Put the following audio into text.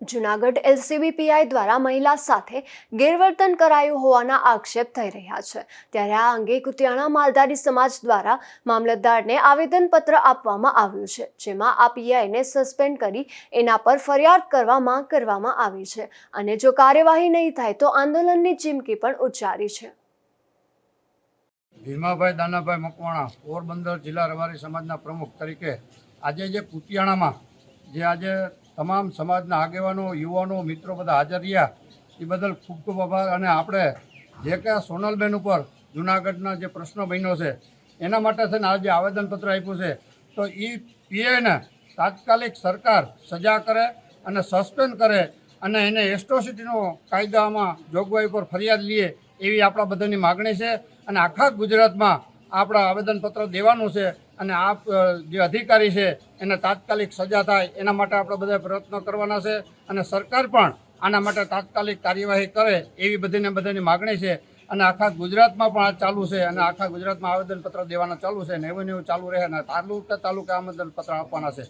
Junagadh LCB PI દ્વારા મહિલા સાથે ગેરવર્તન કરાયું હોવાના આક્ષેપ થઈ રહ્યા છે. ત્યારે આ અંગે કુતિયાણા માલધારી સમાજ દ્વારા મામલતદારને આવેદનપત્ર આપવામાં આવ્યું છે, જેમાં આ પીઆઈને સસ્પેન્ડ કરી એના પર ફરિયાદ કરવા માંગ કરવામાં આવી છે અને જો કાર્યવાહી નહીં થાય તો આંદોલનની ચીમકી પણ ઉચ્ચારી છે. ભીમાભાઈ દાનાભાઈ મકવાણા, પોરબંદર જિલ્લા રવારી સમાજના પ્રમુખ તરીકે આજે જે કુતિયાણામાં જે આજે તમામ સમાજના આગેવાનો, યુવાનો, મિત્રો બધા હાજર રહ્યા. એ બદલ ખૂબ ખૂબ આભાર. અને આપણે જે કયા સોનલબેન ઉપર જુનાગઢના જે પ્રશ્ન બન્યો છે, એના માટે થઈને આ આજે આવેદનપત્ર આપ્યું છે. તો એ પીએને તાત્કાલિક સરકાર સજા કરે અને સસ્પેન્ડ કરે અને એને એસ્ટ્રોસિટીનો કાયદામાં જોગવાઈ પર ફરિયાદ લે એવી આપણા બધાની માગણી છે. અને આખા ગુજરાતમાં આપણા આવેદનપત્ર દેવાનું છે. અને આ જે અધિકારી છે, એને તાત્કાલિક સજા થાય, એના માટે આપણે બધા પ્રયત્નો કરવાના છે. અને સરકાર પણ આના માટે તાત્કાલિક કાર્યવાહી કરે, એવી બધીને બધાની માગણી છે. અને આખા ગુજરાતમાં પણ આ ચાલુ છે અને આખા ગુજરાતમાં આવેદનપત્ર દેવાના ચાલુ છે ને એવું ને ચાલુ રહે અને તાલુકા તાલુકા આવેદનપત્ર આપવાના છે.